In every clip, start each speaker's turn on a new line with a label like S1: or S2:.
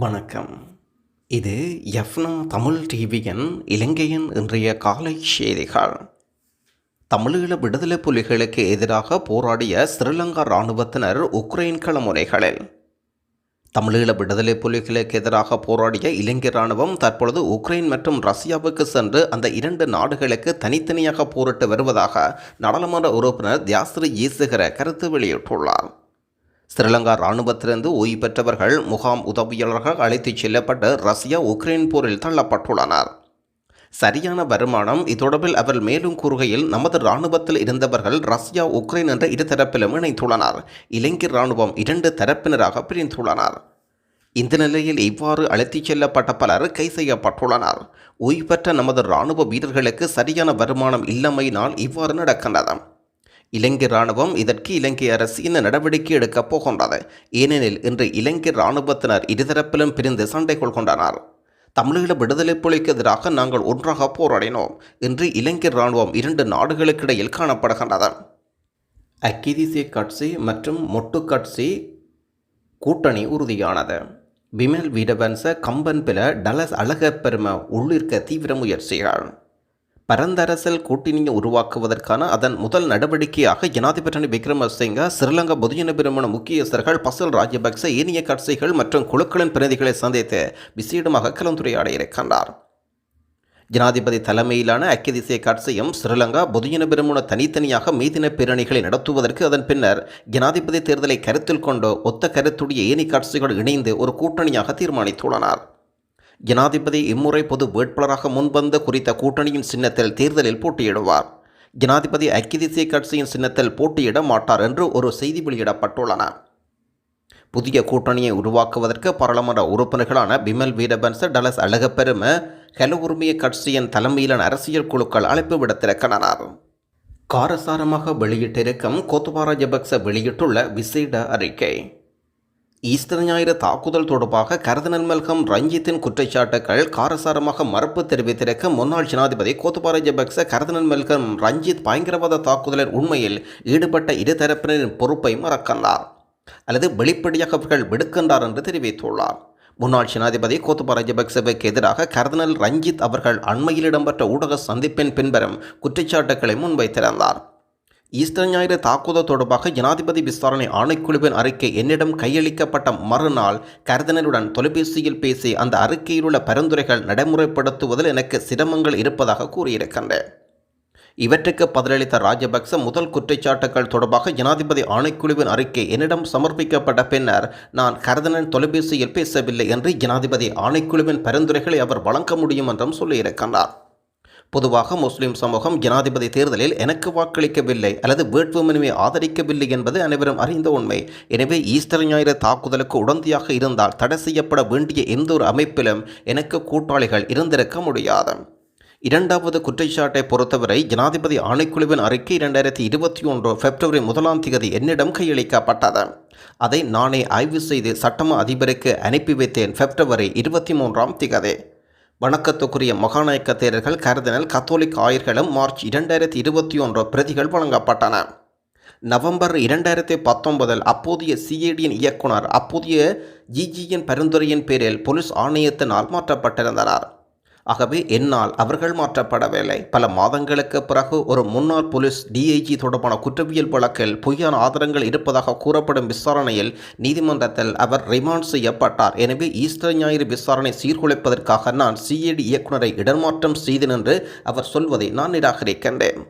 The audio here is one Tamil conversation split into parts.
S1: வணக்கம். இது எஃப்னா தமிழ் டிவியின் இலங்கையின் இன்றைய காலை செய்திகள். தமிழீழ விடுதலை புலிகளுக்கு எதிராக போராடிய ஸ்ரீலங்கா இராணுவத்தினர் உக்ரைன் களமுறைகளில் தமிழீழ விடுதலை புலிகளுக்கு எதிராக போராடிய இலங்கை இராணுவம் தற்பொழுது உக்ரைன் மற்றும் ரஷ்யாவுக்கு சென்று அந்த இரண்டு நாடுகளுக்கு தனித்தனியாக போரிட்டு வருவதாக நாடாளுமன்ற உறுப்பினர் தியாஸ்ரி ஈசுகர கருத்து வெளியிட்டுள்ளார். ஸ்ரீலங்கா இராணுவத்திலிருந்து ஓய்வு பெற்றவர்கள் முகாம் உதவியாளர்கள் அழைத்துச் செல்லப்பட்டு ரஷ்யா உக்ரைன் போரில் தள்ளப்பட்டுள்ளனர். சரியான வருமானம் இத்தொடர்பில் அவர் மேலும் கூறுகையில் நமது இராணுவத்தில் இருந்தவர்கள் ரஷ்யா உக்ரைன் என்ற இரு தரப்பிலும் இணைத்துள்ளனர் இலங்கை இராணுவம் இரண்டு தரப்பினராக பிரிந்துள்ளனர். இந்த நிலையில் இவ்வாறு அழைத்துச் செல்லப்பட்ட பலர் கை செய்யப்பட்டுள்ளனர். ஓய்வு பெற்ற நமது இராணுவ வீரர்களுக்கு சரியான வருமானம் இல்லாமையினால் இவ்வாறு நடக்கின்றது. இலங்கை இராணுவம் இதற்கு இலங்கை அரசு இந்த நடவடிக்கை எடுக்கப் போகின்றது. ஏனெனில் இன்று இலங்கை இராணுவத்தினர் இருதரப்பிலும் பிரிந்து சண்டை கொள்கின்றனர் தமிழீழ விடுதலை புலிக்கு எதிராக நாங்கள் ஒன்றாக போராடினோம். இன்று இலங்கை இராணுவம் இரண்டு நாடுகளுக்கிடையில் காணப்படுகின்றது. ஐக்கிய கட்சி மற்றும் மொட்டு கட்சி கூட்டணி உறுதியானது. விமல் வீடவன்ச கம்பன் பில டலஸ் அழகப்பெரும உள்ளிருக்க தீவிர முயற்சிகள். பரந்தரசல் கூட்டணியை உருவாக்குவதற்கான அதன் முதல் நடவடிக்கையாக ஜனாதிபதி விக்ரமசிங்க ஸ்ரீலங்கா பொதுஜன பெருமன முக்கியஸ்தர்கள் பசல் ராஜபக்ச ஏனைய கட்சிகள் மற்றும் குழுக்களின் பிரதிகளை சந்தித்து விசேடமாக கலந்துரையாட இருக்கின்றார் ஜனாதிபதி தலைமையிலான ஐக்கிய கட்சியும் ஸ்ரீலங்கா பொதுஜன பெருமுன தனித்தனியாக மீதின பேரணிகளை நடத்துவதற்கு அதன் பின்னர் ஜனாதிபதி தேர்தலை கருத்தில் கொண்டு ஒத்த கருத்துடைய ஏனி கட்சிகள் இணைந்து ஒரு கூட்டணியாக தீர்மானித்துள்ளனர். ஜனாதிபதி இம்முறை பொது வேட்பாளராக முன்வந்த குறித்த கூட்டணியின் சின்னத்தில் தேர்தலில் போட்டியிடுவார். ஜனாதிபதி ஐக்கிய தேசிய கட்சியின் சின்னத்தில் போட்டியிட மாட்டார் என்று ஒரு செய்தி வெளியிடப்பட்டுள்ளன. புதிய கூட்டணியை உருவாக்குவதற்கு பாராளுமன்ற உறுப்பினர்களான பிமல் வீரபன்ச டலஸ் அழகப்பெரும ஹெல உரிமைய கட்சியின் தலைமையிலான அரசியல் குழுக்கள் அழைப்பு விடுத்திருக்கின்றனர். காரசாரமாக வெளியிட்டிருக்கும் கோத்தபா ஜபக்ச வெளியிட்டுள்ள விசேட அறிக்கை. ஈஸ்டர் ஞாயிறு தாக்குதல் தொடர்பாக கரதனல் மல்கம் ரஞ்சித்தின் குற்றச்சாட்டுகள் காரசாரமாக மறுப்பு தெரிவித்திருக்க முன்னாள் ஜனாதிபதி கோத்தபார ஜபக்ச கரதனல் மல்கம் ரஞ்சித் பயங்கரவாத தாக்குதலில் உண்மையில் ஈடுபட்ட இரு தரப்பினரின் பொறுப்பை மறக்கின்றார் அல்லது வெளிப்படையாக அவர்கள் விடுக்கின்றார் என்று தெரிவித்துள்ளார். முன்னாள் ஜனாதிபதி கோத்தபார ஜபக்சவுக்கு எதிராக கர்தனல் ரஞ்சித் அவர்கள் அண்மையில் இடம்பெற்ற ஊடக சந்திப்பின் பின்பெறும் குற்றச்சாட்டுகளை முன்வைத்திருந்தார். ஈஸ்டர் ஞாயிறு தாக்குதல் தொடர்பாக ஜனாதிபதி விசாரணை ஆணைக்குழுவின் அறிக்கை என்னிடம் கையளிக்கப்பட்ட மறுநாள் கர்தனலுடன் தொலைபேசியில் பேசி அந்த அறிக்கையிலுள்ள பரிந்துரைகள் நடைமுறைப்படுத்துவதில் எனக்கு சிரமங்கள் இருப்பதாக கூறியிருக்கின்றேன். இவற்றுக்கு பதிலளித்த ராஜபக்ச முதல் குற்றச்சாட்டுகள் தொடர்பாக ஜனாதிபதி ஆணைக்குழுவின் அறிக்கை என்னிடம் சமர்ப்பிக்கப்பட்ட பின்னர் நான் கருதனன் தொலைபேசியில் பேசவில்லை என்று ஜனாதிபதி ஆணைக்குழுவின் பரிந்துரைகளை அவர் வழங்க முடியும் என்றும் சொல்லியிருக்கின்றார். பொதுவாக முஸ்லிம் சமூகம் ஜனாதிபதி தேர்தலில் எனக்கு வாக்களிக்கவில்லை அல்லது வேட்புமனுவை ஆதரிக்கவில்லை என்பது அனைவரும் அறிந்த உண்மை. எனவே ஈஸ்டர் ஞாயிறு தாக்குதலுக்கு உடந்தையாக இருந்தால் தடை செய்யப்பட வேண்டிய எந்த ஒரு அமைப்பிலும் எனக்கு கூட்டாளிகள் இருந்திருக்க முடியாது. இரண்டாவது குற்றச்சாட்டை பொறுத்தவரை ஜனாதிபதி ஆணைக்குழுவின் அறிக்கை இரண்டாயிரத்தி இருபத்தி ஒன்று பிப்ரவரி முதலாம் தேதி என்னிடம் கையளிக்கப்பட்டது. அதை நானே ஆய்வு செய்து சட்டம அதிபருக்கு அனுப்பி வைத்தேன் பிப்ரவரி இருபத்தி மூன்றாம் திகதி. வணக்கத்துக்குரிய மகாநாயக்க தேரர்கள் கருதினல் கத்தோலிக் ஆயர்களும் மார்ச் இரண்டாயிரத்தி இருபத்தி ஒன்று பிரதிகள் வழங்கப்பட்டன. நவம்பர் இரண்டாயிரத்தி பத்தொன்பதில் அப்போதைய சிஏடியின் இயக்குனர் அப்போதைய ஜிஜியின் பரிந்துரையின் பேரில் போலீஸ் ஆணையத்தினால் மாற்றப்பட்டிருந்தனர். ஆகவே என்னால் அவர்கள் மாற்றப்படவில்லை. பல மாதங்களுக்கு பிறகு ஒரு முன்னாள் போலீஸ் டிஐஜி தொடர்பான குற்றவியல் வழக்கில் பொய்யான ஆதாரங்கள் இருப்பதாக கூறப்படும் விசாரணையில் நீதிமன்றத்தில் அவர் ரிமாண்ட் செய்யப்பட்டார். எனவே ஈஸ்டர் ஞாயிறு விசாரணை சீர்குலைப்பதற்காக நான் சிஐடி இயக்குநரை இடமாற்றம் செய்தேன் என்று அவர் சொல்வதை நான் நிராகரிக்கின்றேன்.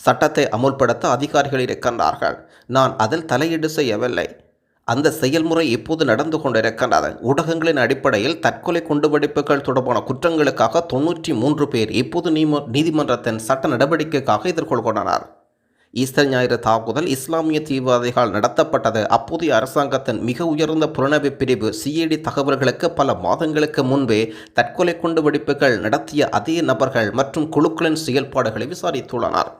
S1: சட்டத்தை அமுல்படுத்த அதிகாரிகள் இருக்கின்றார்கள். நான் அதில் தலையீடு செய்யவில்லை. அந்த செயல்முறை இப்போது நடந்து கொண்டிருக்கின்றது ஊடகங்களின் அடிப்படையில் தற்கொலை குண்டுவெடிப்புகள் தொடர்பான குற்றங்களுக்காக தொன்னூற்றி மூன்று பேர் இப்போது நீம நீதிமன்றத்தின் சட்ட நடவடிக்கைக்காக எதிர்கொள்கின்றனர்? ஈஸ்டர் ஞாயிறு தாக்குதல் இஸ்லாமிய தீவிரவாதிகள் நடத்தப்பட்டது. அப்போதைய அரசாங்கத்தின் மிக உயர்ந்த புலனவி பிரிவு சிஐடி தகவல்களுக்கு பல மாதங்களுக்கு முன்பே தற்கொலை குண்டுவெடிப்புகள் நடத்திய அதே நபர்கள் மற்றும் குழுக்களின் செயல்பாடுகளை விசாரித்துள்ளனர்.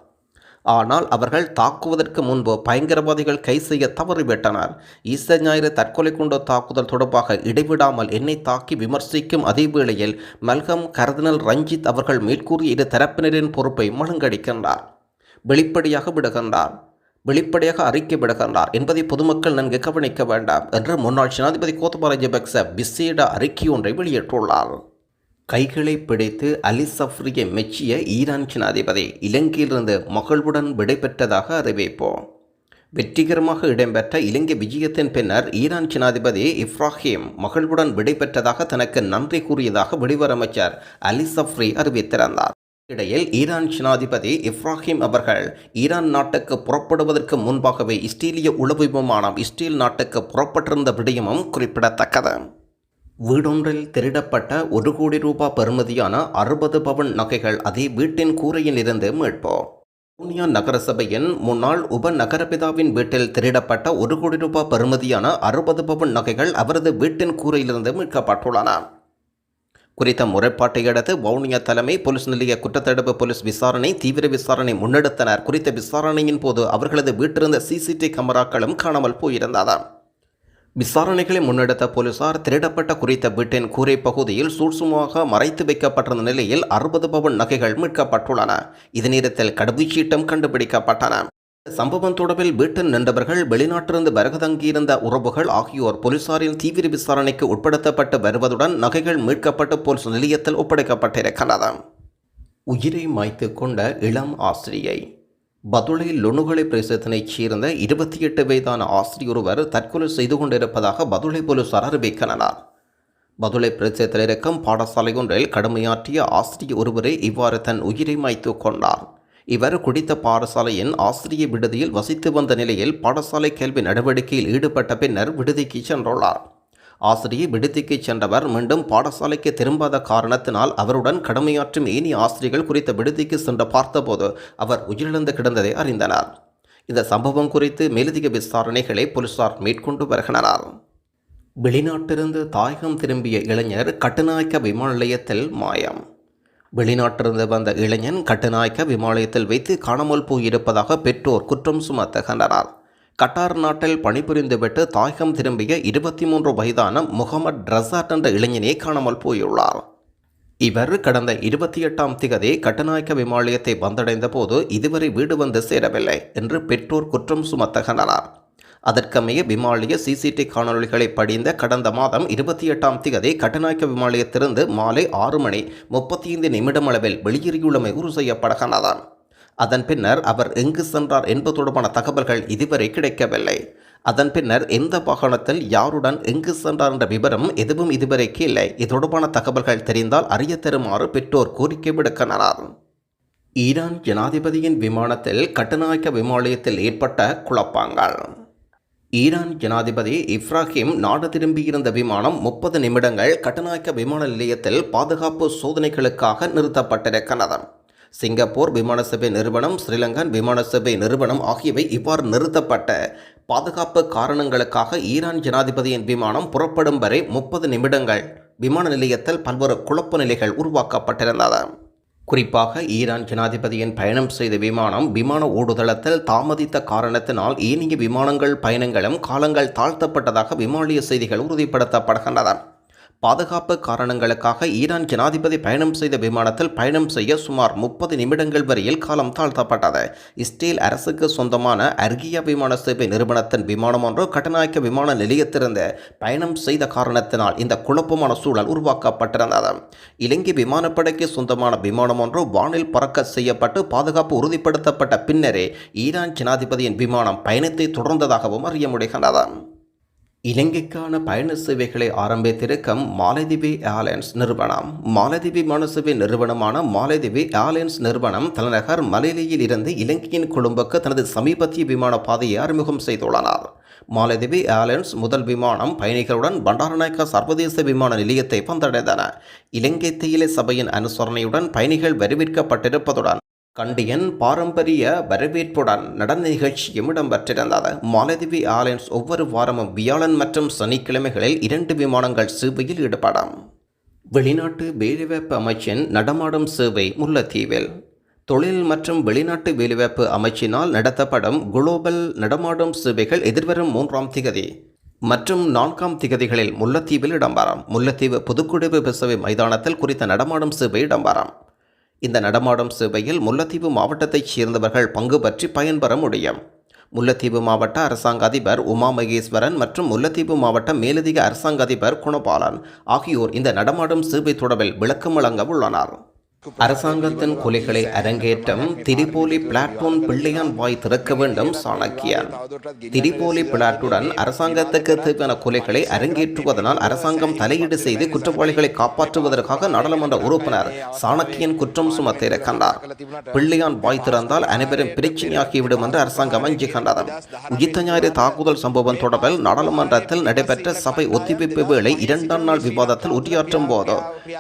S1: ஆனால் அவர்கள் தாக்குவதற்கு முன்பு பயங்கரவாதிகள் கை செய்ய தவறிவிட்டனர் ஈச ஞாயிறு தற்கொலை குண்டு தாக்குதல் தொடர்பாக இடைவிடாமல் என்னை தாக்கி விமர்சிக்கும் அதே வேளையில் மல்கம் கர்தினல் ரஞ்சித் அவர்கள் மேற்கூறிய இரு தரப்பினரின் பொறுப்பை மழுங்கடிக்கின்றார். வெளிப்படையாக விடுகின்றார். வெளிப்படையாக அறிக்கை விடுகின்றார் என்பதை பொதுமக்கள் நன்கு கவனிக்க வேண்டாம் என்று முன்னாள் ஜனாதிபதி கோத்தபாய ராஜபக்ச விசேட அறிக்கை ஒன்றை வெளியிட்டுள்ளார். கைகளை பிடித்து அலி சஃப்ரியை மெச்சிய ஈரான் ஜனாதிபதி இலங்கையிலிருந்து மகிழ்வுடன் விடைபெற்றதாக அறிவிப்போம். வெற்றிகரமாக இடம்பெற்ற இலங்கை விஜயத்தின் பின்னர் ஈரான் ஜனாதிபதி இப்ராஹிம் மகளுடன் விடைபெற்றதாக தனக்கு நன்றி கூறியதாக வெளிவரமைச்சர் அலி சஃப்ரி அறிவித்திருந்தார். இடையில் ஈரான் ஜனாதிபதி இப்ராஹிம் அவர்கள் ஈரான் நாட்டுக்கு புறப்படுவதற்கு முன்பாகவே இஸ்ரேலிய உளவு விமானம் இஸ்ரேல் நாட்டுக்கு புறப்பட்டிருந்த விடயமும் குறிப்பிடத்தக்கது. வீடொன்றில் திருடப்பட்ட ஒரு கோடி ரூபாய் பெறுமதியான அறுபது பவன் நகைகள் அதே வீட்டின் கூரையில் இருந்து மீட்போம். பூனியா நகரசபையின் முன்னாள் உப நகரபிதாவின் வீட்டில் திருடப்பட்ட ஒரு கோடி ரூபாய் பெறுமதியான அறுபது பவன் நகைகள் அவரது வீட்டின் கூரையிலிருந்து மீட்கப்பட்டுள்ளன. குறித்த முறைப்பாட்டை அடுத்து வவுனியா தலைமை போலீஸ் நிலைய குற்றத்தடுப்பு போலீஸ் விசாரணை தீவிர விசாரணை முன்னெடுத்தனர். குறித்த விசாரணையின் போது அவர்களது வீட்டிருந்த சிசிடிவி கேமராக்களும் காணாமல் போயிருந்தாதான் விசாரணைகளை முன்னெடுத்த போலீசார் திருடப்பட்ட குறித்த வீட்டின் கூரை பகுதியில் சூட்சுமாக மறைத்து வைக்கப்பட்டிருந்த நிலையில் அறுபது பவன் நகைகள் மீட்கப்பட்டுள்ளன. இதனேரத்தில் கடவுச்சீட்டம் கண்டுபிடிக்கப்பட்டன. சம்பவம் தொடர்பில் வீட்டில் நின்றவர்கள் வெளிநாட்டிலிருந்து வரகதங்கியிருந்த உறவுகள் ஆகியோர் போலீசாரின் தீவிர விசாரணைக்கு உட்படுத்தப்பட்டு வருவதுடன் நகைகள் மீட்கப்பட்டு போலீஸ் நிலையத்தில் ஒப்படைக்கப்பட்டிருக்கிறது. உயிரை மாய்த்து கொண்ட இளம் ஆசிரியை. பதுளை லொணுகலை பிரதேசத்தினைச் சேர்ந்த இருபத்தி எட்டு வயதான ஆசிரியொருவர் தற்கொலை செய்து கொண்டிருப்பதாக பதுளை போலீசார் அறிவிக்கின்றனர். பதுளை பிரதேசத்தில் இருக்கும் பாடசாலை ஒன்றில் கடுமையாற்றிய ஆசிரியர் ஒருவரே இவ்வாறு தன் உயிரை மாய்த்து கொண்டார். இவர் குடித்த பாடசாலையின் ஆசிரிய விடுதியில் வசித்து வந்த நிலையில் பாடசாலை கல்வி நடவடிக்கையில் ஈடுபட்ட பின்னர் விடுதிக்கு சென்றுள்ளார். ஆசிரியை விடுதிக்கு சென்றவர் மீண்டும் பாடசாலைக்கு திரும்பாத காரணத்தினால் அவருடன் கடமையாற்றும் ஏனி ஆசிரியர்கள் குறித்த விடுதிக்கு சென்று பார்த்தபோது அவர் உயிரிழந்து கிடந்ததை அறிந்தனர். இந்த சம்பவம் குறித்து மேலதிக விசாரணைகளை போலீசார் மேற்கொண்டு வருகின்றனர். வெளிநாட்டிலிருந்து தாயகம் திரும்பிய இளைஞர் கட்டுநாயக்க விமான நிலையத்தில் மாயம். வெளிநாட்டிலிருந்து வந்த இளைஞன் கட்டுநாயக்க விமான நிலையத்தில் வைத்து காணாமல் போயிருப்பதாக பெற்றோர் குற்றம் சுமத்துகின்றனர். கட்டார் நாட்டில் பணிபுரிந்துவிட்டு தாயகம் திரும்பிய இருபத்தி மூன்று வயதான முகமது ரசாட் என்ற இளைஞனே காணாமல் போயுள்ளார். இவர் கடந்த இருபத்தி எட்டாம் திகதி கட்டுநாயக்க விமானத்தை வந்தடைந்த போது இதுவரை வீடு வந்து சேரவில்லை என்று பெற்றோர் குற்றம் சுமத்துகின்றனர் அதற்கமைய விமாலய சிசிடி காணொலிகளை படிந்த கடந்த மாதம் இருபத்தி எட்டாம் திகதி கட்டுநாயக்க விமாலயத்திலிருந்து மாலை ஆறு மணி முப்பத்தி ஐந்து நிமிடம் அளவில் வெளியேறியுள்ளமை உறுதி செய்யப்படுகின்றன அதன் பின்னர் அவர் எங்கு சென்றார் என்பது தொடர்பான தகவல்கள் இதுவரை கிடைக்கவில்லை. அதன் பின்னர் எந்த வாகனத்தில் யாருடன் எங்கு சென்றார் என்ற விவரம் எதுவும் இதுவரைக்கு இல்லை இது தொடர்பான தகவல்கள் தெரிந்தால் அறிய தருமாறு பெற்றோர் கோரிக்கை விடுக்கின்றனர். ஈரான் ஜனாதிபதியின் விமானத்தில் கட்டுநாயக்க விமானத்தில் ஏற்பட்ட குழப்பங்கள். ஈரான் ஜனாதிபதி இப்ராஹிம் நாடு திரும்பியிருந்த விமானம் முப்பது நிமிடங்கள் கட்டுநாயக்க விமான நிலையத்தில் பாதுகாப்பு சோதனைகளுக்காக நிறுத்தப்பட்டிருக்கிறது. சிங்கப்பூர் விமான சபை நிறுவனம் ஸ்ரீலங்கன் விமான சபை நிறுவனம் ஆகியவை இவ்வாறு நிறுத்தப்பட்ட பாதுகாப்பு காரணங்களுக்காக ஈரான் ஜனாதிபதியின் விமானம் புறப்படும் வரை முப்பது நிமிடங்கள் விமான நிலையத்தில் பல்வேறு குழப்ப நிலைகள் உருவாக்கப்பட்டிருந்தது. குறிப்பாக ஈரான் ஜனாதிபதியின் பயணம் செய்த விமானம் விமான ஓடுதளத்தில் தாமதித்த காரணத்தினால் ஏனைய விமானங்கள் பயணங்களும் காலங்கள் தாழ்த்தப்பட்டதாக விமானிய செய்திகள் உறுதிப்படுத்தப்படுகின்றன. பாதுகாப்பு காரணங்களுக்காக ஈரான் ஜனாதிபதி பயணம் செய்த விமானத்தில் பயணம் செய்ய சுமார் முப்பது நிமிடங்கள் வரையில் காலம் தாழ்த்தப்பட்டது. இஸ்ரேல் அரசுக்கு சொந்தமான அர்கியா விமான சேவை நிறுவனத்தின் விமானம் ஒன்று கட்டநாயக்க விமான நிலையத்திலிருந்து பயணம் செய்த காரணத்தினால் இந்த குழப்பமான சூழல் உருவாக்கப்பட்டிருந்தது. இலங்கை விமானப்படைக்கு சொந்தமான விமானம் ஒன்று வானில் பறக்க செய்யப்பட்டு பாதுகாப்பு உறுதிப்படுத்தப்பட்ட பின்னரே ஈரான் ஜனாதிபதியின் விமானம் பயணத்தை தொடர்ந்ததாகவும் அறிய முடிகின்றது இலங்கைக்கான பயண சேவைகளை ஆரம்பித்திருக்கும் மாலதிவி ஏர்லைன்ஸ் நிறுவனம். மாலதிவி மனசுவி நிறுவனமான மாலதிவி ஏர்லைன்ஸ் நிறுவனம் தலைநகர் மலேலியில் இருந்து இலங்கையின் கொழும்புக்கு தனது சமீபத்திய விமான பாதையை அறிமுகம் செய்துள்ளனர். மாலதிவி ஏர்லைன்ஸ் முதல் விமானம் பயணிகளுடன் பண்டாரநாயக்கா சர்வதேச விமான நிலையத்தை வந்தடைந்தன. இலங்கை தேயிலை சபையின் அனுசரணையுடன் பயணிகள் வரவேற்கப்பட்டிருப்பதுடன் கண்டியன் பாரம்பரிய வரவேற்புடன் நடன நிகழ்ச்சியும் இடம்பெற்றிருந்தது மாலதிவி ஏர்லைன்ஸ் ஒவ்வொரு வாரமும் வியாழன் மற்றும் சனிக்கிழமைகளில் இரண்டு விமானங்கள் சேவையில் ஈடுபடும். வெளிநாட்டு வேலைவாய்ப்பு அமைச்சின் நடமாடும் சேவை முல்லைத்தீவில். தொழில் மற்றும் வெளிநாட்டு வேலைவாய்ப்பு அமைச்சினால் நடத்தப்படும் குளோபல் நடமாடும் சேவைகள் எதிர்வரும் மூன்றாம் திகதி மற்றும் நான்காம் திகதிகளில் முல்லைத்தீவில் இடம்பெறும். முல்லைத்தீவு புதுக்குடிவு பிசவை மைதானத்தில் குறித்த நடமாடும் சேவை இடம்பெறும். இந்த நடமாடும் சேவையில் முல்லைத்தீவு மாவட்டத்தைச் சேர்ந்தவர்கள் பங்கு பற்றி பயன்பெற முடியும். முல்லைத்தீவு மாவட்ட அரசாங்க அதிபர் உமா மகேஸ்வரன் மற்றும் முல்லைத்தீவு மாவட்ட மேலதிக அரசாங்க அதிபர் குணபாலன் ஆகியோர் இந்த நடமாடும் சேவை தொடர்பில் விளக்கம் வழங்க உள்ளனர். அரசாங்கத்தின் கொலைகளை அரங்கேற்றம் திரிபோலி பிளாட்டூன் பிள்ளையான் வாய் திறக்க வேண்டும் சாணக்கியன் திரிபோலி பிளாட்டுடன் அரசாங்கத்துக்கு தேவையான கொலைகளை அரங்கேற்றுவதனால் அரசாங்கம் தலையீடு செய்து குற்றவாளிகளை காப்பாற்றுவதற்காக நாடாளுமன்ற உறுப்பினர் சாணக்கியன் குற்றம் சுமத்தியிருக்கின்றார் பிள்ளையான் வாய் திறந்தால் அனைவரும் பிரச்சனையாகிவிடும் என்று அரசாங்கம் அஞ்சுகின்றது. உயிர்த்த ஞாயிறு தாக்குதல் சம்பவம் தொடர்பில் நாடாளுமன்றத்தில் நடைபெற்ற சபை ஒத்திவைப்பு வேளை இரண்டாம் நாள் விவாதத்தில் உரையாற்றும் போது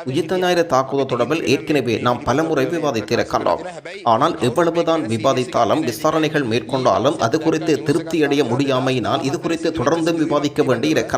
S1: உயிர்த்த ஞாயிறு தாக்குதல் தொடர்பில் ஏற்கனவே நாம் பலமுறை விவாதித்திருக்கின்றோம் ஆனால் எவ்வளவுதான் விவாதித்தாலும் விசாரணைகள் மேற்கொண்டாலும் அது குறித்து திருப்தியடைய முடியாமையினால் இது குறித்து தொடர்ந்தும் விவாதிக்க வேண்டி இருக்கிறது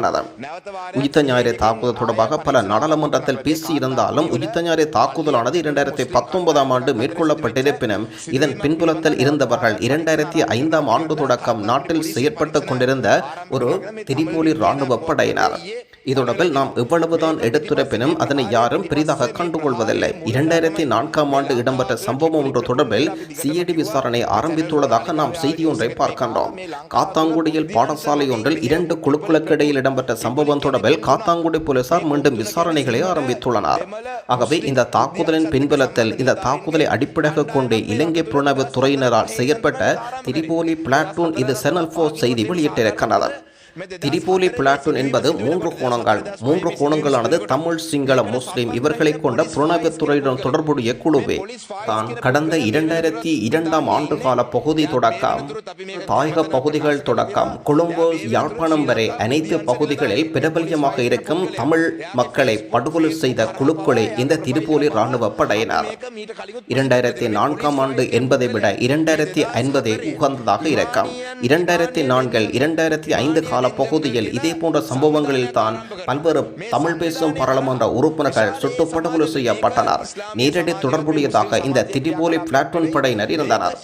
S1: உயிர்த்த ஞாயிறு தாக்குதல் தொடர்பாக பல நாடாளுமன்றத்தில் பேசியிருந்தாலும் உயிர்த்த ஞாயிறு தாக்குதலானது இரண்டாயிரத்தி பத்தொன்பதாம் ஆண்டு மேற்கொள்ளப்பட்டிருப்பினும் இதன் பின்புலத்தில் இருந்தவர்கள் இரண்டாயிரத்தி ஐந்தாம் ஆண்டு தொடக்கம் நாட்டில் செயற்பட்டுக் கொண்டிருந்த ஒரு திரிபோலி ராணுவ படையினர். இதொடர்பில் நாம் எவ்வளவுதான் எடுத்துரைப்பினும் அதனை யாரும் பெரிதாக கண்டுகொள்வதில்லை. இரண்டாயிரத்தி நான்காம் ஆண்டு இடம்பெற்ற சம்பவம் ஒன்று தொடர்பில் சிஐடி விசாரணை ஆரம்பித்துள்ளதாக நாம் செய்தி ஒன்றை பார்க்கின்றோம். காத்தாங்குடியில் பாடசாலை ஒன்றில் இரண்டு குழுக்களுக்கு இடையில் இடம்பெற்ற சம்பவம் தொடர்பில் காத்தாங்குடி போலீசார் மீண்டும் விசாரணைகளை ஆரம்பித்துள்ளனர். ஆகவே இந்த தாக்குதலின் பின்புலத்தில் இந்த தாக்குதலை அடிப்படையாக கொண்டு இலங்கை புலனாய்வு துறையினரால் செயற்பட்ட திரிபோலி பிளாட்டூன் இது செனல் போர் செய்தி வெளியிட்டிருக்கிறது. திரிபோலி பிளாட்டூன் என்பது மூன்று கோணங்கள். மூன்று கோணங்களானது தமிழ் சிங்கள முஸ்லிம் இவர்களை கொண்ட புலனாய்வுத்துறையுடன் தொடர்புடைய குழுவே. தான் கடந்த இரண்டாயிரத்தி இரண்டாம் ஆண்டு கால பகுதி தொடக்கம் தாயக பகுதிகள் தொடக்கம் கொழும்பு யாழ்ப்பாணம் வரை அனைத்து பகுதிகளில் பிரபல்யமாக இருக்கும் தமிழ் மக்களை படுகொலை செய்த குழுக்களே இந்த திரிபோலி இராணுவ படையினர். இரண்டாயிரத்தி நான்காம் ஆண்டு என்பதை விட இரண்டாயிரத்தி ஐம்பதே உகந்ததாக இருக்கும். இரண்டாயிரத்தி நான்கில் இரண்டாயிரத்தி ஐந்து கால பல பகுதியில் இதே போன்ற சம்பவங்களில் தான் பல்வேறு தமிழ் பேசும் பாராளுமன்ற உறுப்பினர்கள் சுட்டு படுகொலை செய்யப்பட்டனர். நேரடி தொடர்புடையதாக இந்த திரிபோலி பிளாட்டூன் படையினர் இருந்தனர்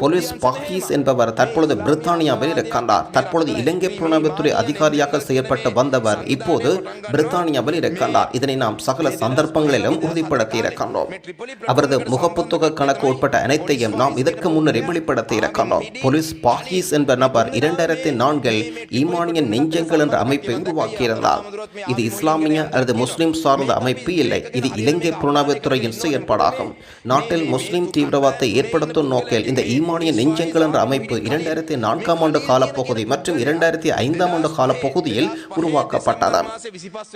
S1: போலீஸ் பஹீஸ் என்பவர் தற்பொழுது பிரித்தானியாவில் இருக்கின்றார். தற்பொழுது இலங்கை புலனாய்வுத்துறை அதிகாரியாக செயற்பட்டு வந்தவர் இப்போது பிரித்தானியாவில் இருக்கின்றார். இதனை நாம் சகல சந்தர்ப்பங்களிலும் உறுதிப்படுத்தி இருக்கின்றோம். அவரது முகப்புத்தொகை கணக்கு உட்பட்ட அனைத்தையும் நாம் இதற்கு முன்னரே வெளிப்படுத்தி இருக்கின்றோம். போலீஸ் பாகிஸ் என்ற நபர் இரண்டாயிரத்தி நான்கில் ஈமானிய நெஞ்சங்கள் என்ற அமைப்பை உருவாக்கியிருந்தார். இது இஸ்லாமிய அல்லது முஸ்லிம் சார்ந்த அமைப்பு இல்லை. இது இலங்கை புலனாய்வுத்துறையின் செயற்பாடாகும். நாட்டில் முஸ்லிம் தீவிரவாதத்தை ஏற்படுத்தும் நோக்கில் இந்த ஈமானிய நெஞ்சங்கள் என்ற அமைப்பு இரண்டாயிரத்தி நான்காம் ஆண்டு காலப்பகுதி மற்றும் இரண்டாயிரத்தி ஐந்தாம் ஆண்டு காலப்பகுதியில் உருவாக்கப்பட்டது.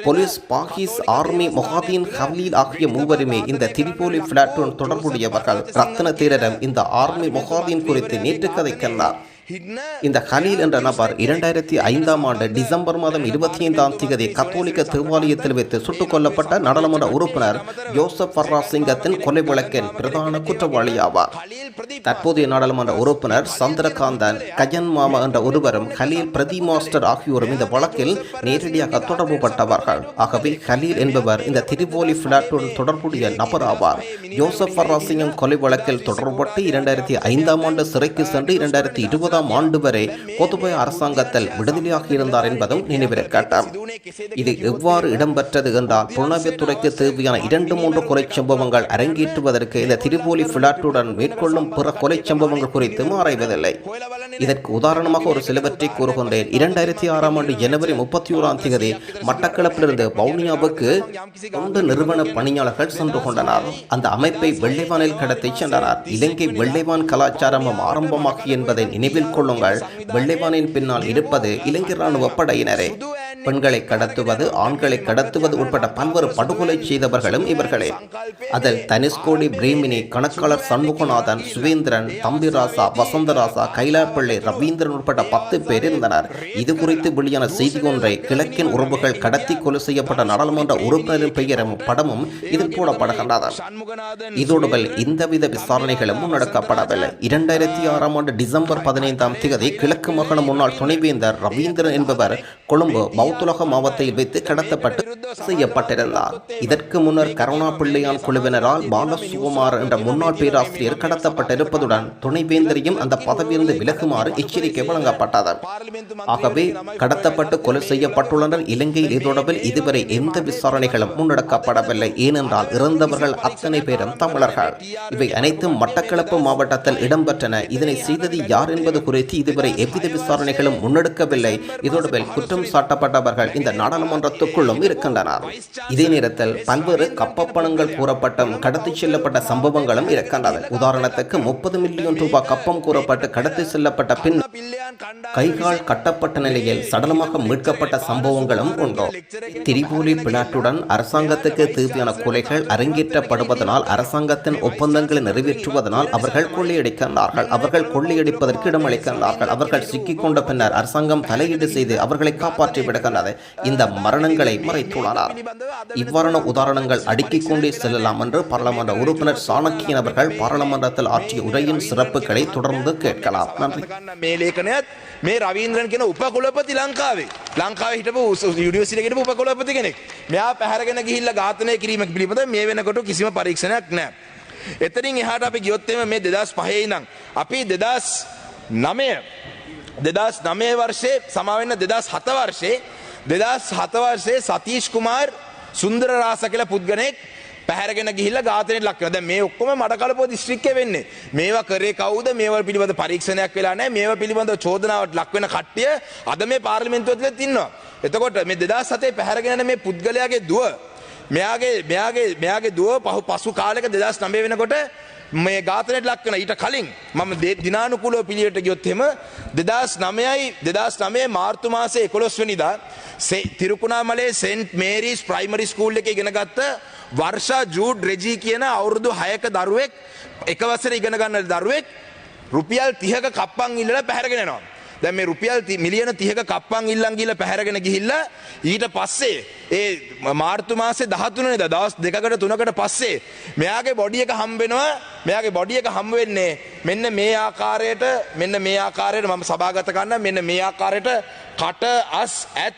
S1: போலீஸ் பாகிஸ் ஆர்மி மொஹாதீன் ஹவ்லீல் ஆகிய மூவருமே இந்த திரிபோலி பிளாட்டூன் தொடர்புடையவர்கள். ரத்ன தீரரம் இந்த ஆர்மி மொஹாதீன் குறித்து நேற்று கதைக்கின்றார். இந்த ஹலீல் என்ற நபர் இரண்டாயிரத்தி ஐந்தாம் ஆண்டு டிசம்பர் மாதம் இருபத்தி ஐந்தாம் தேதி கத்தோலிக்க தேவாலயத்தில் வைத்து சுட்டுக் கொல்லப்பட்ட நாடாளுமன்ற உறுப்பினர் யோசப் ஃபர்ரா சிங்கத்தின் கொலை வழக்கின் பிரதான குற்றவாளி ஆவார். தற்போதைய நாடாளுமன்ற உறுப்பினர் சந்திரகாந்தன் கஜன் மாமா என்ற ஒருவரும் ஹலீல் பிரதி மாஸ்டர் ஆகியோரும் இந்த வழக்கில் நேரடியாக தொடர்புபட்டவர்கள் ஆகவே ஹலீல் என்பவர் இந்த திரிபோலி பிளாட்டுடன் தொடர்புடைய நபர் ஆவார் யோசப் ஃபர்ரா சிங்கம் கொலை வழக்கில் தொடர்புபட்டு இரண்டாயிரத்தி ஐந்தாம் ஆண்டு சிறைக்கு சென்று இரண்டாயிரத்தி இருபதாம் ஐம்பதாம் ஆண்டு வரை கோத்தபாய அரசாங்கத்தில் விடுதலையாக இருந்தார் என்பதும் நினைவிருக்கட்டும் இது எவ்வாறு இடம்பெற்றது என்றால் புலனாய்வுத்துறைக்கு தேவையான இரண்டு மூன்று கொலை சம்பவங்கள் அரங்கேற்றுவதற்கு இந்த திரிபோலி பிளாட்டுடன் மேற்கொள்ளும் பிற கொலை சம்பவங்கள் குறித்தும் ஆராய்வதில்லை. இதற்கு உதாரணமாக ஒரு சிலவற்றை கூறுகின்றேன். இரண்டாயிரத்தி ஆறாம் ஆண்டு ஜனவரி முப்பத்தி ஓராம் தேதி மட்டக்களப்பிலிருந்து வவுனியாவுக்கு தொண்டு நிறுவன பணியாளர்கள் சென்று கொண்டனர். அந்த அமைப்பை வெள்ளைவானில் கடத்தி சென்றனர். இலங்கை வெள்ளைவான் கலாச்சாரமும் ஆரம்பமாகி என்பதை நினைவில் கொள்ளுங்கள். வெள்ளைவானின் பின்னால் இருப்பது இலங்கை ராணுவ படையினரே. பெண்களை கடத்துவது ஆண்களை கடத்துவது உட்பட பல்வேறு படுகொலை செய்தவர்களும் இவர்களே. அதில் தனிஷ்கோடி பிரேமினி கணக்காளர் சண்முகநாதன் சுவேந்திரன் தம்பிராசா வசந்தராசா கைலாப்பிள்ளை ரவீந்திரன் உட்பட பத்து பேர் இருந்தனர். இது குறித்து வெளியான செய்தி ஒன்றை கிழக்கின் உறவுகள் கடத்தி கொலை செய்யப்பட்ட நாடாளுமன்ற உறுப்பினரின் பெயரும் படமும் இதில் போடப்படுகின்றது இதோடுகள் இந்தவித விசாரணைகளும் முன்னெடுக்கப்படவில்லை. இரண்டாயிரத்தி ஆறாம் ஆண்டு டிசம்பர் பதினைந்தாம் தேதி கிழக்கு மாகாண முன்னாள் துணைவேந்தர் ரவீந்திரன் என்பவர் கொழும்பு சவுத்துலக மாவட்டத்தில் வைத்து கடத்தப்பட்டு செய்யப்பட்டிருந்தார். இதற்கு முன்னர் கருணா பிள்ளையான் குழுவினரால் பாலசுகுமார் என்ற முன்னாள் பேராசிரியர் கடத்தப்பட்டிருப்பதுடன் துணைவேந்தரையும் அந்த பதவியிலிருந்து விலகுமாறு எச்சரிக்கை வழங்கப்பட்டது. ஆகவே கடத்தப்பட்டு கொலை செய்யப்பட்டுள்ளனர். இலங்கையில் இது தொடர்பில் இதுவரை எந்த விசாரணைகளும் முன்னெடுக்கப்படவில்லை. ஏனென்றால் இறந்தவர்கள் அத்தனை பேரும் தமிழர்கள். இவை அனைத்தும் மட்டக்களப்பு மாவட்டத்தில் இடம்பெற்றன. இதனை செய்தது யார் என்பது குறித்து இதுவரை எவ்வித விசாரணைகளும் முன்னெடுக்கவில்லை. இதோடு குற்றம் சாட்டப்பட்ட சாட்டப்பட்டவர்கள் இந்த நாடாளுமன்றத்துக்குள்ளும் இருக்கின்றனர். இதே நேரத்தில் பல்வேறு கப்பப்பணங்கள் கூறப்பட்டும் கடத்திச் செல்லப்பட்ட சம்பவங்களும் இருக்கின்றது. உதாரணத்துக்கு முப்பது மில்லியன் ரூபாய் கப்பம் கூறப்பட்டு கடத்தி செல்லப்பட்ட பின் கைகால் கட்டப்பட்ட நிலையில் சடலமாக மீட்கப்பட்ட சம்பவங்களும் உண்டு. திரிபோலி பிளாட்டுடன் அரசாங்கத்துக்கு தேவையான கொலைகள் அரங்கேற்றப்படுவதனால் அரசாங்கத்தின் ஒப்பந்தங்களை நிறைவேற்றுவதனால் அவர்கள் கொள்ளையடிக்கின்றார்கள். அவர்கள் கொள்ளையடிப்பதற்கு இடமளிக்கின்றார்கள். அவர்கள் சிக்கிக்கொண்ட பின்னர் அரசாங்கம் தலையீடு செய்து அவர்களை காப்பாற்றி விடுகின்றது இந்த மரணங்களை மறைத்துள்ளனர் இவ்வாறான உதாரணங்கள் அடுக்கிக் கொண்டே செல்லலாம் என்று பாராளுமன்ற உறுப்பினர் சாணக்கியன் அவர்கள் பாராளுமன்றத்தில் ஆற்றிய உரையின் சிறப்புகளை தொடர்ந்து கேட்கலாம் நன்றி
S2: ගන්න මේ ලේඛනයත් මේ රවීන්ද්‍රන් කියන උපකුලපති ලංකාවේ ලංකාව හිටපු යුනිවසිට උපකුලපති කෙනෙක් මෙයා පැහරගෙන ගිහිල්ල ඝාතනය කිරීම පිළිබඳ මේ වෙනකොට කිසිම පරීක්ෂණයක් නෑ. එතනින් එහාට අපි ගියොත්තෙම මේ දෙදස් පහයි නං. අපි දෙදස් නමය දෙදස් නමය වර්ෂය සමාවෙන්න දෙදස් හත වර්ෂයේ දෙදස් හතවර්ෂයේ සතීෂ් කුමාර් සුන්දර රාස කියල පුද්ගනෙක් පැහරගෙන ගිහිල්ල ගාතනයට ලක්ව ද මේ ඔක්කොම මටකලපෝ දිස්ත්‍රික්ක වෙන්නේ. මේවා කරේ කවුද? මේවල් පිළිබඳ පරීක්ෂණයක් වෙලා නෑ මේවා පිළිබඳ චෝදනාවට ලක්වෙන කට්ටිය අද මේ පාර්ලිමෙන්තුවතුල තින්නවා එතකොට මේ දෙදා සතේ පැහරගෙන මේ පුද්ගලයාගේ දුව මෙයාගේ මෙයාගේ මෙයාගේ දුව පහු පසු කාලක දෙදස් නම්බේ වෙනකොට මේ ඝාතනයට ලක් වෙන ඊට කලින් මම දිනානුකූලව පිළිවෙලට ගියොත් එහෙම 2009යි 2009 මාර්තු මාසේ 11 වෙනිදා තිරුකුණාමලේ සෙන්ට් මේරිස් ප්‍රයිමරි ස්කූල් එකේ ඉගෙන ගත්ත වර්ෂා ජූඩ් රෙජී කියන අවුරුදු 6ක දරුවෙක් එක වසරේ ඉගෙන ගන්න දරුවෙක් රුපියල් 30ක කප්පන් ඉල්ලලා පැහැරගෙන යනවා. දැන් මේ රුපියල් මිලියන 30ක කප්පන් ඉල්ලන් ගිහලා පැහැරගෙන ගිහිල්ලා ඊට පස්සේ ඒ මාර්තු මාසේ 13 වෙනිදා දවස් දෙකකට තුනකට පස්සේ මෙයාගේ බොඩි එක හම්බ වෙනවා මෙයාගේ බොඩිය එක හම්වෙන්නේ මෙන්න මේ ආකාරයට මෙන්න මේ ආකාරයට මම සභාගත කන්න මෙන්න මේ ආකාරයට කට අස් ඇත්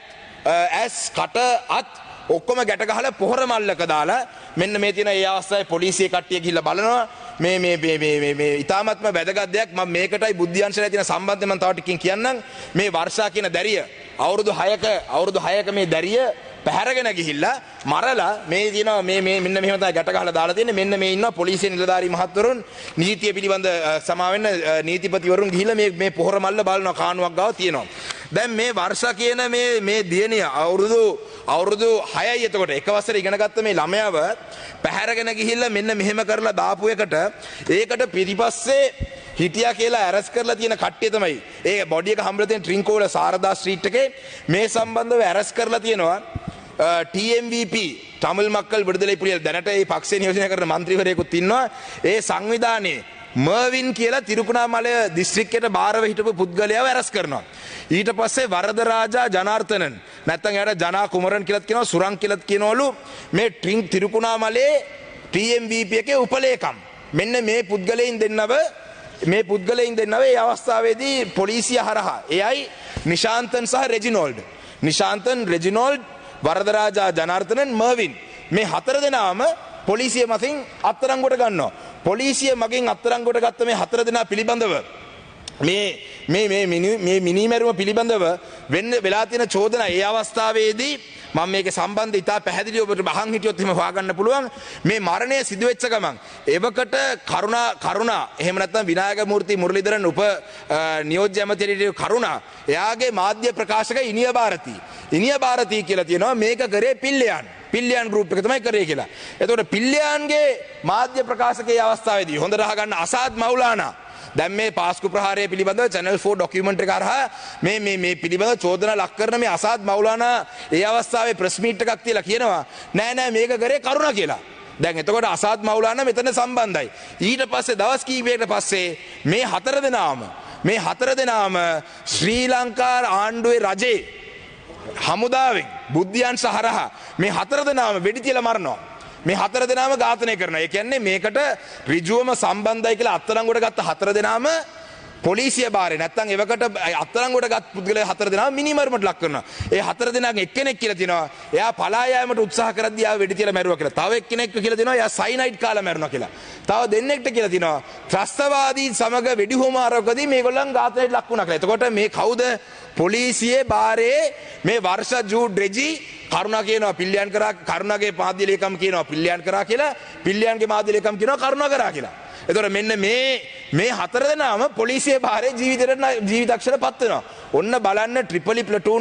S2: ඇස් කට අත් ඔක්කොම ගැටගහල පොහොර මල්ලක දාලා මෙන්න මේ තින ඒ අවස්සයි පොලිසිය කට්ටිය ගිහිල්ල බලනවා. මේ මේ මේ මේ මේ මේ ඉතාමත්ම වැදගත් දෙයක්. මම මේකටයි බුද්ධ්‍යංශලයි තියෙන සම්බන්ධය මම තව ටිකකින් කියන්නම්. මේ වර්ෂා කියන දැරිය අවුරුදු 6ක අවුරුදු 6ක මේ දැරිය පැහැරගෙන ගිහිල්ලා මරලා මේ තියෙනවා මේ මේ මෙන්න මෙහෙම තමයි ගැට ගහලා දාලා තියෙන්නේ. මෙන්න මේ ඉන්නවා පොලිසිය නිලධාරී මහත්වරුන් නීතිය පිළිබඳ සමාවෙන්න නීතිපතිවරුන් ගිහිල්ලා මේ මේ පොහොර මල්ල බලනවා කානුවක් ගාව තියෙනවා. දැන් මේ වර්ෂා කියන මේ මේ දියණිය අවුරුදු අවුරුදු 6යි එතකොට. එක වසර ඉගෙන ගත්ත මේ ළමයාව පැහැරගෙන ගිහිල්ලා මෙන්න මෙහෙම කරලා දාපු එකට ඒකට පිටිපස්සේ හිටියා කියලා ඇරස් කරලා තියෙන කට්ටිය තමයි. ඒ බොඩි එක හම්බලා තියෙන ට්‍රින්කෝල සාරදා ස්ට්‍රීට් එකේ. මේ සම්බන්ධව ඇරස් කරලා තියෙනවා. TMVP තමිල් මක්කල් විடுதலை පුලියල් දැනට මේ පක්ෂේ නියෝජනය කරන മന്ത്രിවරයෙකුත් ඉන්නවා. ඒ සංවිධානයේ මර්වින් කියලා තිරුකුණාමලය දිස්ත්‍රික්කයට බාරව හිටපු පුද්ගලයාව ඇරස් කරනවා. ඊට පස්සේ වරදරාජා ජනාර්තනන් නැත්තම් එයාට ජනා කුමරන් කියලාත් කියනවා සුරං කියලාත් කියනවලු මේ ට්‍රින් තිරුකුණාමලයේ TMVP එකේ උපලේකම්. මෙන්න මේ පුද්ගලයන් දෙන්නව මේ පුද්ගලයන් දෙන්නව ඒ අවස්ථාවේදී පොලිසිය හරහා එයයි නිශාන්තන් සහ Reginald Nishanthan Reginald වරදරාජා ජනාර්ථනන් මර්වින් මේ හතර දෙනාම පොලිසිය මතින් අත්තරංගොට ගන්නවා. පොලිසිය මගින් අත්තරංගොට ගත්ත මේ හතර දෙනා පිළිබඳව. මේ මේ මේ මිනිමැරුම පිළිබඳව වෙන්න වෙලා තියෙන චෝදන ඒ අවස්ථාවේදී මම මේක සම්බන්ධ ඉතා පැහැදිලි ඔබට බහන් හිටියොත් එහෙම හොයාගන්න පුළුවන් මේ මරණය සිදු වෙච්ච ගමන් එවකට කරුණා කරුණා එහෙම නැත්නම් විනායක මූර්ති මුරලිදරන් උප නියෝජ්‍ය ඇමතිවරයෙකු කරුණා එයාගේ මාධ්‍ය ප්‍රකාශක ඉනිය ಭಾರತಿ ඉනිය භාරතී කියලා තියෙනවා මේක කරේ පිල්ලයන් පිල්ලයන් ගෲප් එක තමයි කරේ කියලා. එතකොට පිල්ලයන්ගේ මාධ්‍ය ප්‍රකාශකයේ අවස්ථාවේදී හොඳ රහගන්න අසාත් මවුලානා දැන් මේ පාස්කු ප්‍රහාරය පිළිබඳව channel 4 document එක අරහා මේ මේ මේ පිළිබඳව චෝදනා ලක් කරන මේ අසාත් මවුලානා ඒ අවස්ථාවේ press meet එකක් තියලා කියනවා නෑ නෑ මේක කරේ කරුණා කියලා. දැන් එතකොට අසාත් මවුලානා මෙතන සම්බන්ධයි. ඊට පස්සේ දවස් කීපයකට පස්සේ මේ හතර දෙනාම මේ හතර දෙනාම ශ්‍රී ලංකා ආණ්ඩුවේ රජේ හමුදාවෙන් බුද්ධියන් සහරහා මේ හතර දෙනාම වෙඩි තියලා මරනවා. මේ හතර දෙනාම ඝාතනය කරන. ඒ කියන්නේ මේකට ඍජුවම සම්බන්ධයි කියලා අත්අඩංගුවට ගත්ත හතර දෙනාම පොලිසිය බාරය නැත්තම් එවකට අත්තරංගොට ගත් පුද්ගලයා හතර දෙනා මිනිමරුමට ලක් කරනවා. ඒ හතර දෙනාගෙන් එක්කෙනෙක් කියලා තියෙනවා එයා පලා යාමට උත්සාහ කරද්දී ආව වෙඩි තියලා මැරුවා කියලා. තව එක්කෙනෙක් කියලා තියෙනවා එයා සයිනයිඩ් කාලා මැරුණා කියලා. තව දෙන්නෙක්ට කියලා තියෙනවා ත්‍රස්තවාදී සමග වෙඩි හොමාරකදී මේගොල්ලන් ඝාතනයට ලක් වුණා කියලා. එතකොට මේ කවුද පොලිසියේ බාරයේ මේ වර්ෂ ජූඩ් රෙජි කරුණා කියනවා පිල්ලියන් කරා කරුණාගේ මාධ්‍ය ලේකම් කියනවා පිල්ලියන් කරා කියලා පිල්ලියන්ගේ මාධ්‍ය ලේකම් කියනවා කරුණා කරා කියලා. එතකොට මෙන්න මේ මේ හතර දෙනාම පොලිසිය භාරයේ ජීවිතයට ජීවිතක්ෂර පත් වෙනවා. ඔන්න බලන්න ට්‍රිපලි ප්ලටූන්